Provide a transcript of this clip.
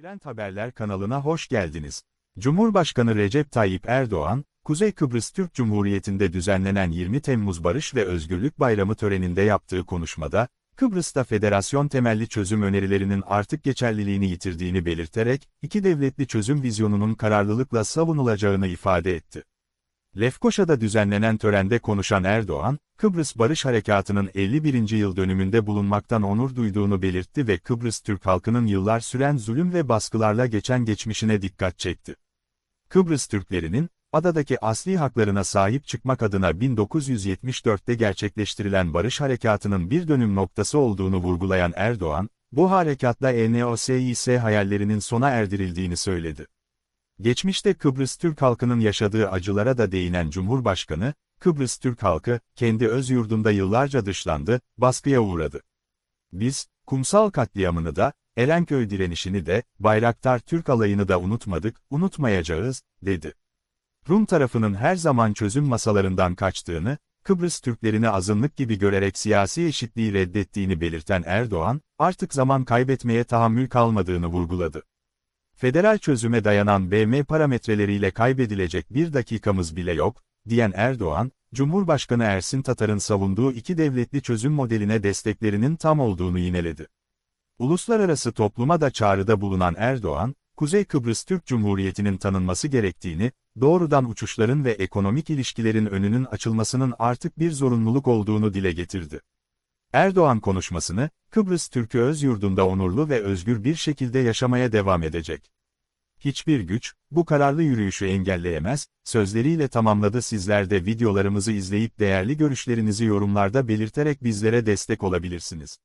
Trend Haberler kanalına hoş geldiniz. Cumhurbaşkanı Recep Tayyip Erdoğan, Kuzey Kıbrıs Türk Cumhuriyeti'nde düzenlenen 20 Temmuz Barış ve Özgürlük Bayramı töreninde yaptığı konuşmada, Kıbrıs'ta federasyon temelli çözüm önerilerinin artık geçerliliğini yitirdiğini belirterek, iki devletli çözüm vizyonunun kararlılıkla savunulacağını ifade etti. Lefkoşa'da düzenlenen törende konuşan Erdoğan, Kıbrıs Barış Harekatı'nın 51. yıl dönümünde bulunmaktan onur duyduğunu belirtti ve Kıbrıs Türk halkının yıllar süren zulüm ve baskılarla geçen geçmişine dikkat çekti. Kıbrıs Türklerinin, adadaki asli haklarına sahip çıkmak adına 1974'te gerçekleştirilen Barış Harekatı'nın bir dönüm noktası olduğunu vurgulayan Erdoğan, bu harekatla ENOSİS hayallerinin sona erdirildiğini söyledi. Geçmişte Kıbrıs Türk halkının yaşadığı acılara da değinen Cumhurbaşkanı, Kıbrıs Türk halkı, kendi öz yurdunda yıllarca dışlandı, baskıya uğradı. Biz, kumsal katliamını da, Erenköy direnişini de, Bayraktar Türk alayını da unutmadık, unutmayacağız, dedi. Rum tarafının her zaman çözüm masalarından kaçtığını, Kıbrıs Türklerini azınlık gibi görerek siyasi eşitliği reddettiğini belirten Erdoğan, artık zaman kaybetmeye tahammül kalmadığını vurguladı. Federal çözüme dayanan BM parametreleriyle kaybedilecek bir dakikamız bile yok, diyen Erdoğan, Cumhurbaşkanı Ersin Tatar'ın savunduğu iki devletli çözüm modeline desteklerinin tam olduğunu yineledi. Uluslararası topluma da çağrıda bulunan Erdoğan, Kuzey Kıbrıs Türk Cumhuriyeti'nin tanınması gerektiğini, doğrudan uçuşların ve ekonomik ilişkilerin önünün açılmasının artık bir zorunluluk olduğunu dile getirdi. Erdoğan konuşmasını, Kıbrıs Türk'ü öz yurdunda onurlu ve özgür bir şekilde yaşamaya devam edecek. Hiçbir güç, bu kararlı yürüyüşü engelleyemez, sözleriyle tamamladı sizler de videolarımızı izleyip değerli görüşlerinizi yorumlarda belirterek bizlere destek olabilirsiniz.